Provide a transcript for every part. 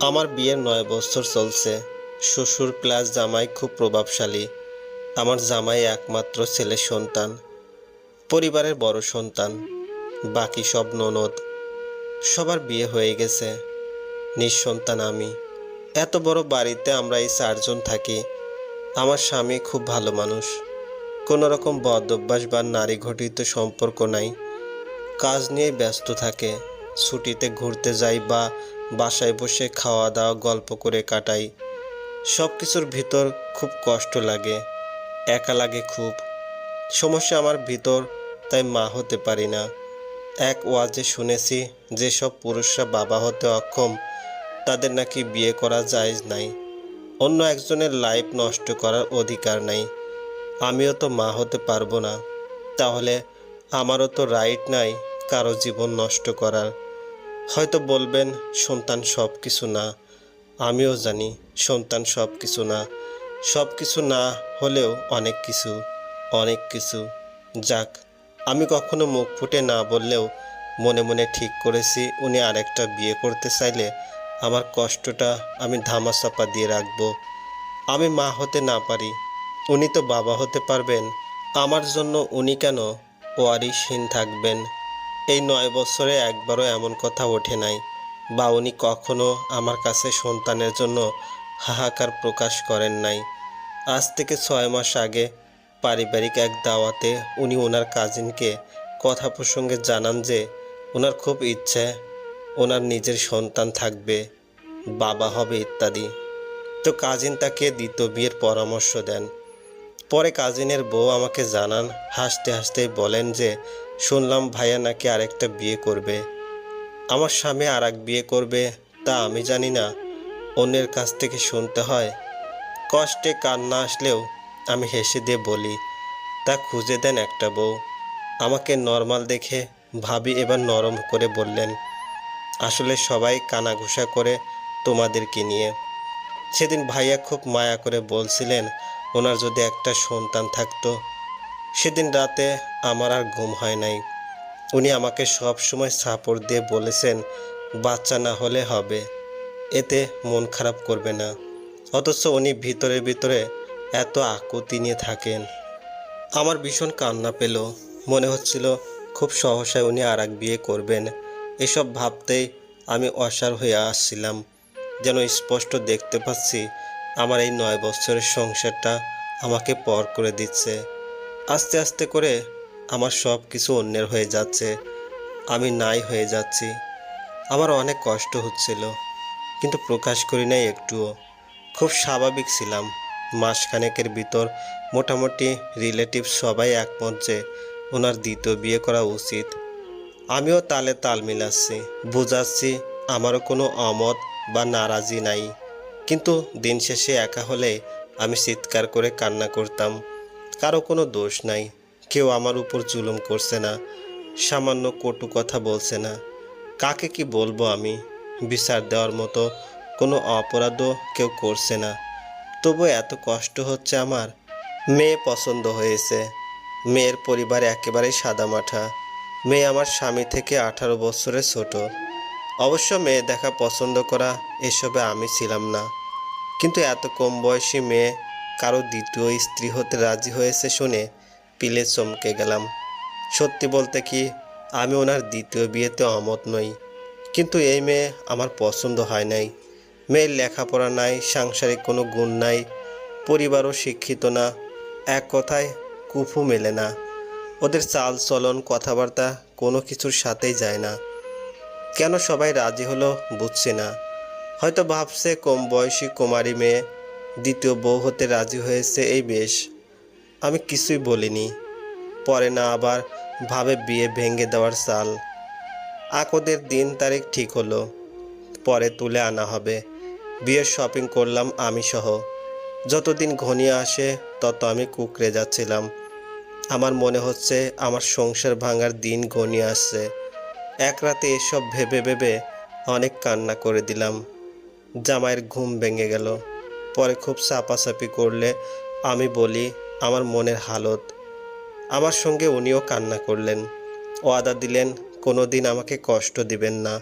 আমার বিয়ের নয় বছর চলছে। শ্বশুর প্লাস জামাই খুব প্রভাবশালী। আমার জামাই একমাত্র ছেলে সন্তান। পরিবারের বড় সন্তান। বাকি সব ননদ। সবার বিয়ে হয়ে গেছে। নিঃসন্তান আমি। এত বড় বাড়িতে আমরা এই চারজন থাকি। আমার স্বামী খুব ভালো মানুষ। কোনো রকম বদ অভ্যাস বা নারী ঘটিত সম্পর্ক নাই। কাজ নিয়ে ব্যস্ত থাকে। ছুটিতে ঘুরতে যাই বা বাসায় বসে খাওয়া দাওয়া গল্প করে কাটাই। সব কিছুর ভিতর খুব কষ্ট লাগে, একা লাগে খুব। সমস্যা আমার ভিতর, তাই মা হতে পারি না। এক ওয়াজে শুনেছি যেসব পুরুষরা বাবা হতে অক্ষম, তাদের নাকি বিয়ে করা যায় নাই। অন্য একজনের লাইফ নষ্ট করার অধিকার নাই। আমিও তো মা হতে পারব না। তাহলে আমারও তো রাইট নাই কারও জীবন নষ্ট করার। হয়তো বলবেন, সন্তান সব কিছু না। আমিও জানি, সন্তান সব কিছু না। সব কিছু না হলেও অনেক কিছু অনেক কিছু। যাক, আমি কখনো মুখ ফুটে না বললেও মনে মনে ঠিক করেছি, উনি আরেকটা বিয়ে করতে চাইলে আমার কষ্টটা আমি ধামাচাপা দিয়ে রাখব। আমি মা হতে না পারি, উনি তো বাবা হতে পারবেন। আমার জন্য উনি কেন ওয়ারিশহীন থাকবেন? এই নয় বছরে একবারও এমন কথা ওঠে নাই। বা উনি কখনো আমার কাছে সন্তানের জন্য হাহাকার প্রকাশ করেন নাই। আজ থেকে ছয় মাস আগে পারিবারিক এক দাওয়াতে উনি ওনার কাজিনকে কথা প্রসঙ্গে জানান যে, ওনার খুব ইচ্ছে, ওনার নিজের সন্তান থাকবে, বাবা হবে, ইত্যাদি। তো কাজিন তাকে দ্বিতীয় বিয়ের পরামর্শ দেন। পরে কাজিনের বউ আমাকে জানান, হাসতে হাসতেই বলেন যে শুনলাম ভাইয়া নাকি আরেকটা বিয়ে করবে। আমার স্বামী আর এক বিয়ে করবে, তা আমি জানি না। অন্যের কাছ থেকে শুনতে হয়। কষ্টে কান্না আসলেও আমি হেসে দিয়ে বলি, তা খুঁজে দেন একটা বউ। আমাকে নর্মাল দেখে ভাবি এবার নরম করে বললেন, আসলে সবাই কানাঘুষা করে তোমাদেরকে নিয়ে। সেদিন ভাইয়া খুব মায়া করে বলছিলেন, ওনার যদি একটা সন্তান থাকতো সেদিন রাতে আমার আর ঘুম হয় নাই। উনি আমাকে সব সময় সাপোর্ট দিয়ে বলেছেন, বাচ্চা না হলে হবে। এতে মন খারাপ করবে না। অথচ উনি ভিতরে ভিতরে এত আকুতি নিয়ে থাকেন। আমার ভীষণ কান্না পেল। মনে হচ্ছিল খুব সহসায় উনি আর এক বিয়ে করবেন। এসব ভাবতেই আমি অসার হয়ে আসছিলাম। যেন স্পষ্ট দেখতে পাচ্ছি আমার এই নয় বছরের সংসারটা আমাকে পর করে দিচ্ছে। আস্তে আস্তে করে আমার সব কিছু অন্যের হয়ে যাচ্ছে। আমি নাই হয়ে যাচ্ছি। আমার অনেক কষ্ট হচ্ছিল, কিন্তু প্রকাশ করি নাই একটুও। খুব স্বাভাবিক ছিলাম। মাসখানেকের ভিতর মোটামুটি রিলেটিভ সবাই একমত যে ওনার দ্বিতীয় বিয়ে করা উচিত। আমিও তালে তাল মিলাচ্ছি, বোঝাচ্ছি আমারও কোনো অমত বা নারাজি নাই। কিন্তু দিন শেষে একা হলে আমি চিৎকার করে কান্না করতাম। কারও কোনো দোষ নাই। কেউ আমার উপর জুলুম করছে না, সামান্য কটু কথা বলছে না। কাকে কি বলব আমি? বিচার দেওয়ার মতো কোনো অপরাধও কেউ করছে না। তবু এত কষ্ট হচ্ছে আমার। মেয়ে পছন্দ হয়েছে। মেয়ের পরিবার একেবারেই সাদামাঠা। মেয়ে আমার স্বামী থেকে আঠারো বছরের ছোট। অবশ্য মেয়ে দেখা পছন্দ করা এসবে আমি ছিলাম না। কিন্তু এত কম বয়সী মেয়ে কারও দ্বিতীয় স্ত্রী হতে রাজি হয়েছে শুনে পিলে চমকে গেলাম। সত্যি বলতে কি, আমি ওনার দ্বিতীয় বিয়েতে অমত নই। কিন্তু এই মেয়ে আমার পছন্দ হয় নাই। মেয়ের লেখাপড়া নাই, সাংসারিক কোনো গুণ নাই, পরিবারও শিক্ষিত না, এক কথায় কুফু মেলে না। ওদের চাল চলন, কথাবার্তা কোনো কিছুর সাথেই যায় না। কেন সবাই রাজি হলো বুঝছি না। হয়তো ভাবছে কম বয়সী কুমারী মেয়ে দ্বিতীয় বউ হতে রাজি হয়েছে এই বেশ। আমি কিছুই বলিনি। পরে না আবার ভাবে বিয়ে ভেঙে দেওয়ার চাল আকদের দিন তারিখ ঠিক হলো। পরে তুলে আনা হবে। বিয়ের শপিং করলাম আমি সহ। যতদিন ঘনিয়ে আসে, তত আমি কুকড়ে যাচ্ছিলাম। আমার মনে হচ্ছে আমার সংসার ভাঙার দিন ঘনিয়ে আসছে। এক রাতে এসব ভেবে ভেবে অনেক কান্না করে দিলাম। জামাইয়ের ঘুম ভেঙে গেল। পরে খুব চাপাচাপি করলে আমি বলি, আমার মনের হালত। আমার সঙ্গে উনিও কান্না করলেন। ওয়াদা দিলেন কোনো দিন আমাকে কষ্ট দিবেন না।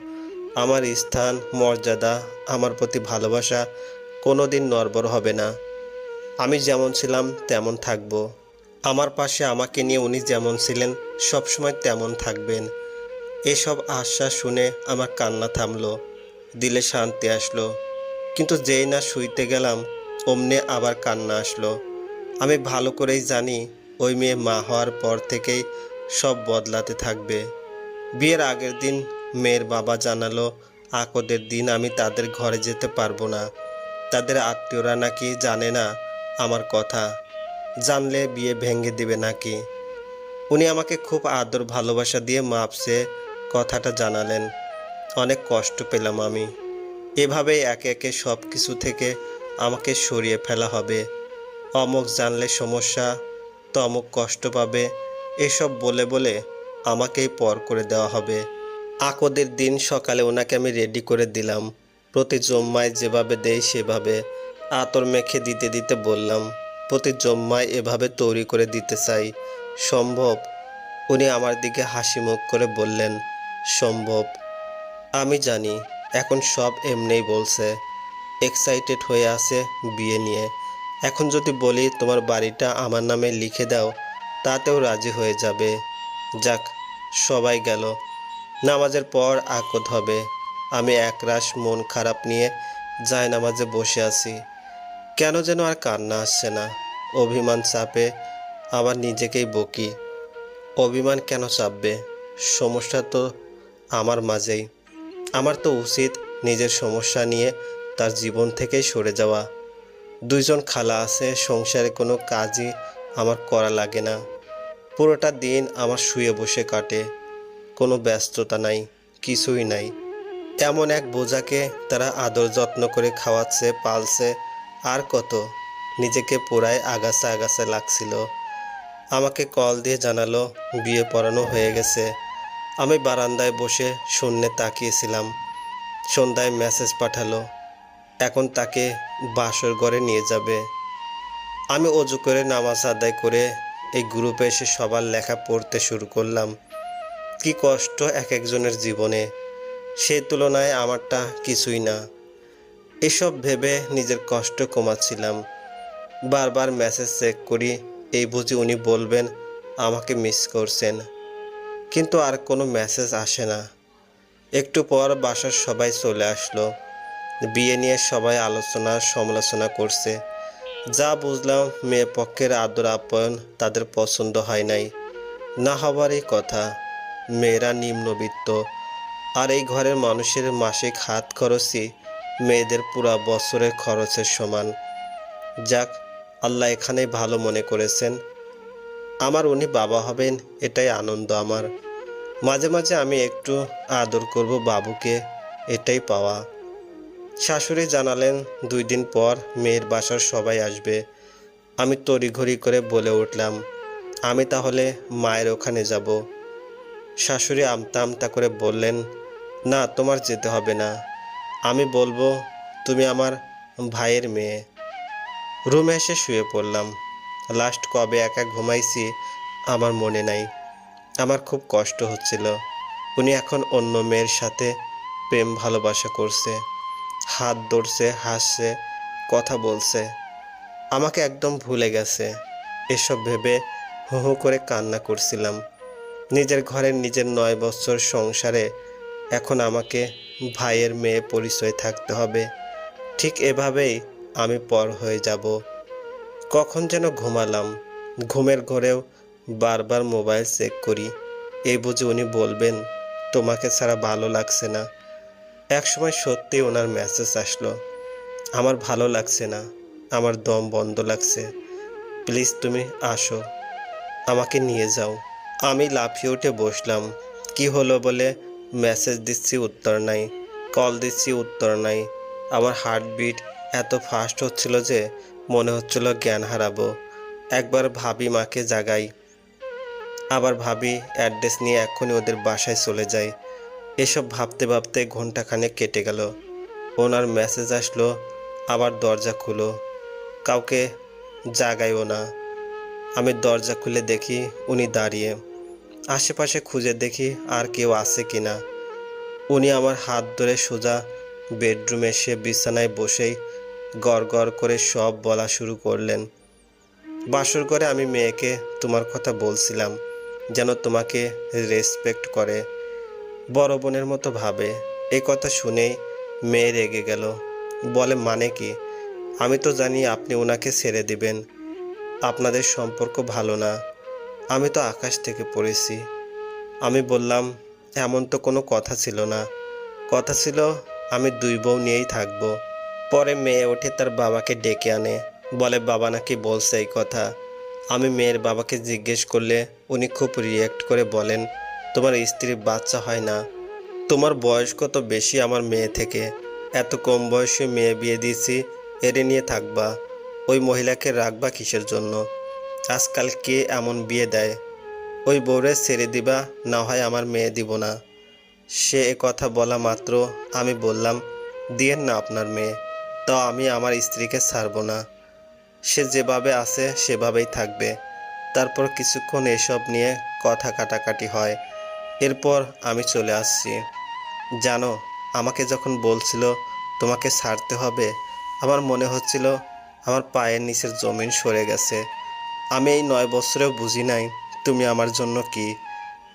আমার স্থান, মর্যাদা, আমার প্রতি ভালোবাসা কোনো দিন নড়বড় হবে না। আমি যেমন ছিলাম, তেমন থাকব। আমার পাশে আমাকে নিয়ে উনি যেমন ছিলেন, সবসময় তেমন থাকবেন। এসব আশ্বাস শুনে আমার কান্না থামলো। দিলে শান্তি আসলো। কিন্তু যেই না শুইতে গেলাম, অমনে আবার কান্না আসলো। আমি ভালো করেই জানি ওই মেয়ে মা হওয়ার পর থেকেই সব বদলাতে থাকবে। বিয়ের আগের দিন মেয়ের বাবা জানালো, আকদের দিন আমি তাদের ঘরে যেতে পারব না। তাদের আত্মীয়রা নাকি জানে না আমার কথা। জানলে বিয়ে ভেঙে দিবে নাকি? উনি আমাকে খুব আদর ভালোবাসা দিয়ে মাপসে কথাটা জানালেন। অনেক কষ্ট পেলাম আমি। এভাবেই একে একে সব কিছু থেকে আমাকে সরিয়ে ফেলা হবে। অমুক জানলে সমস্যা, তমুক কষ্ট পাবে, এসব বলে বলে আমাকেই পর করে দেওয়া হবে। আকদের দিন সকালে ওনাকে আমি রেডি করে দিলাম। প্রতি জম্মায় যেভাবে দেই সেভাবে আতর মেখে দিতে দিতে বললাম, প্রতি জম্মায় এভাবে তৈরি করে দিতে চাই। সম্ভব? উনি আমার দিকে হাসি মুখ করে বললেন, সম্ভব। আমি জানি। এখন সব এমনিই বলছে। এক্সাইটেড হয়ে আছে বিয়ে নিয়ে। এখন যদি বলি তোমার বাড়িটা আমার নামে লিখে দাও, তাতেও রাজি হয়ে যাবে। যাক, সবাই গেল। নামাজের পর আকদ হবে। আমি একরাশ মন খারাপ নিয়ে যায় নামাজে বসে আছি। কেন যেন আর কান্না আসছে না। অভিমান চাপে আবার নিজেকেই বকি। অভিমান কেন চাপবে? সমস্যা তো আমার মাঝেই। আমার তো উচিত নিজের সমস্যা নিয়ে তার জীবন থেকেই সরে যাওয়া। দুইজন খালা আছে, সংসারে কোনো কাজই আমার করা লাগে না। পুরোটা দিন আমার শুয়ে বসে কাটে। কোনো ব্যস্ততা নাই, কিছুই নাই। এমন এক বোঝাকে তারা আদর যত্ন করে খাওয়াচ্ছে, পালছে, আর কত নিজেকে পুরাই আগাছা আগাছা লাগছিল। আমাকে কল দিয়ে জানালো, বিয়ে পড়ানো হয়ে গেছে। আমি বারান্দায় বসে শূন্যে তাকিয়েছিলাম। সন্ধ্যায় মেসেজ পাঠালো, এখন তাকে বাসর ঘরে নিয়ে যাবে। আমি অজু করে নামাজ আদায় করে এই গ্রুপে এসে সবার লেখা পড়তে শুরু করলাম। কি কষ্ট এক একজনের জীবনে সেই তুলনায় আমারটা কিছুই না। এসব ভেবে নিজের কষ্ট কমাচ্ছিলাম। বারবার মেসেজ চেক করি, এই বুঝি উনি বলবেন, আমাকে মিস করছেন। কিন্তু আর কোনো মেসেজ আসে না। একটু পর বাসার সবাই চলে আসলো। বিয়ে নিয়ে সবাই আলোচনা, সমালোচনা করছে। যা বুঝলাম মেয়ে পক্ষের আদর আপ্যায়ন তাদের পছন্দ হয় নাই। না হবারই কথা, মেয়েরা নিম্নবিত্ত। আর এই ঘরের মানুষের মাসিক হাত খরচই মেয়েদের পুরা বছরের খরচের সমান। যাক, আল্লাহ এখানে ভালো মনে করেছেন। আমার উনি বাবা হবেন, এটাই আনন্দ আমার। মাঝে মাঝে আমি একটু আদর করব বাবুকে, এটাই পাওয়া। শাশুড়ি জানালেন, দুই দিন পর মেয়ের বাসার সবাই আসবে। আমি তড়িঘড়ি করে বলে উঠলাম, আমি তাহলে মায়ের ওখানে যাব। শাশুড়ি আমতা আমতা করে বললেন, না, তোমার যেতে হবে না। আমি বলব, তুমি আমার ভাইয়ের মেয়ে। রুমে এসে শুয়ে পড়লাম। লাস্ট কবে একা ঘুমাইছি, আমার মনে নাই। আমার খুব কষ্ট হচ্ছিল। উনি এখন অন্য মেয়ের সাথে প্রেম ভালোবাসা করছে, হাত ধরছে, হাসছে, কথা বলছে। আমাকে একদম ভুলে গেছে। এসব ভেবে হু হু করে কান্না করছিলাম। নিজের ঘরের নিজের নয় বছর সংসারে এখন আমাকে ভাইয়ের মেয়ে পরিচয় থাকতে হবে। ঠিক এভাবেই আমি পর হয়ে যাব। কখন যেন ঘুমালাম। ঘুমের ঘরেও বারবার মোবাইল চেক করি। এই বুঝে উনি বলবেন, তোমাকে ছাড়া ভালো লাগছে না। একসময় সত্যি ওনার মেসেজ আসলো, আমার ভালো লাগছে না, আমার দম বন্ধ লাগছে। প্লিজ তুমি আসো, আমাকে নিয়ে যাও। আমি লাফিয়ে উঠে বসলাম। কি হলো বলে? মেসেজ দিচ্ছি, উত্তর নাই। কল দিচ্ছি, উত্তর নাই। আমার হার্টবিট এত ফাস্ট হচ্ছিল যে মনে হচ্ছিল জ্ঞান হারাবো। একবার ভাবি মাকে জাগাই। আবার ভাবি অ্যাড্রেস নিয়ে এক্ষুনি ওদের বাসায় চলে যাই। এসব ভাবতে ভাবতে ঘন্টাখানেক কেটে গেল। ওনার মেসেজ আসলো, আবার দরজা খুলো। কাউকে জাগাইও না। আমি দরজা খুলে দেখি উনি দাঁড়িয়ে। আশেপাশে খুঁজে দেখি আর কেউ আছে কি না। উনি আমার হাত ধরে সোজা বেডরুমে এসে বিছানায় বসেই গড় করে সব বলা শুরু করলেন। বাসর করে আমি মেয়েকে তোমার কথা বলছিলাম। যেন তোমাকে রেসপেক্ট করে। বড় বোনের মতো ভাবে। এই কথা শুনেই মেয়ে রেগে গেল। বলে মানে কি? আমি তো জানি আপনি ওনাকে ছেড়ে দিবেন। আপনাদের সম্পর্ক ভালো না। আমি তো আকাশ থেকে পড়েছি। আমি বললাম, এমন তো কোনো কথা ছিল না। কথা ছিল, আমি দুই বউ নিয়েই থাকব। পরে মেয়ে ওঠে তার বাবাকে ডেকে আনে। বলে, বাবা নাকি বলছে এই কথা। আমি মেয়ের বাবাকে জিজ্ঞেস করলে উনি খুব রিয়েক্ট করে বলেন, তোমার স্ত্রীর বাচ্চা হয় না। তোমার বয়স কত বেশি আমার মেয়ে থেকে? এত কম বয়সে মেয়ে বিয়ে দিয়েছি এড়ে নিয়ে থাকবা। ওই মহিলাকে রাখবা কিসের জন্য? আজকাল কে এমন বিয়ে দেয়? ওই বউরে ছেড়ে দিবা, না হয় আমার মেয়ে দিব না। সে এ কথা বলা মাত্র আমি বললাম, দিয়েন না আপনার মেয়ে, তাও আমি আমার স্ত্রীকে ছাড়বো না। সে যেভাবে আছে, সেভাবেই থাকবে। তারপর কিছুক্ষণ এসব নিয়ে কথা কাটাকাটি হয়। এরপর আমি চলে আসছি। জানো, আমাকে যখন বলছিল তোমাকে ছাড়তে হবে, আমার মনে হচ্ছিল আমার পায়ের নিচের জমিন সরে গেছে। আমি এই নয় বছরেও বুঝি নাই তুমি আমার জন্য কি।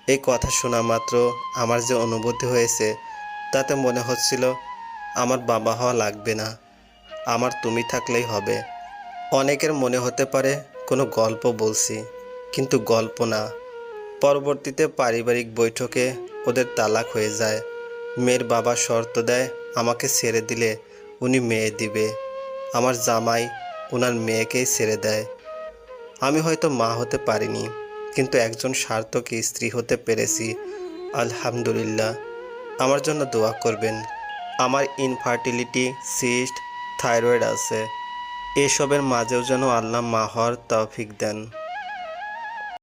এই কথা শোনা মাত্র আমার যে অনুভূতি হয়েছে, তাতে মনে হচ্ছিল আমার বাবা হওয়া লাগবে না। আমার তুমি থাকলেই হবে। অনেকের মনে হতে পারে কোনো গল্প বলছি, কিন্তু গল্প না। পরবর্তীতে পারিবারিক বৈঠকে ওদের তালাক হয়ে যায়। মেয়ের বাবা শর্ত দেয়, আমাকে ছেড়ে দিলে উনি মেয়ে দিবে। আমার জামাই ওনার মেয়েকেই ছেড়ে দেয়। আমি হয়তো মা হতে পারিনি, কিন্তু একজন সার্থক স্ত্রী হতে পেরেছি। আলহামদুলিল্লাহ। আমার জন্য দোয়া করবেন। আমার ইনফার্টিলিটি সিস্ট থাইরয়েড আছে। এসবের মাঝেও যেন আল্লাহ মাহর তৌফিক দেন।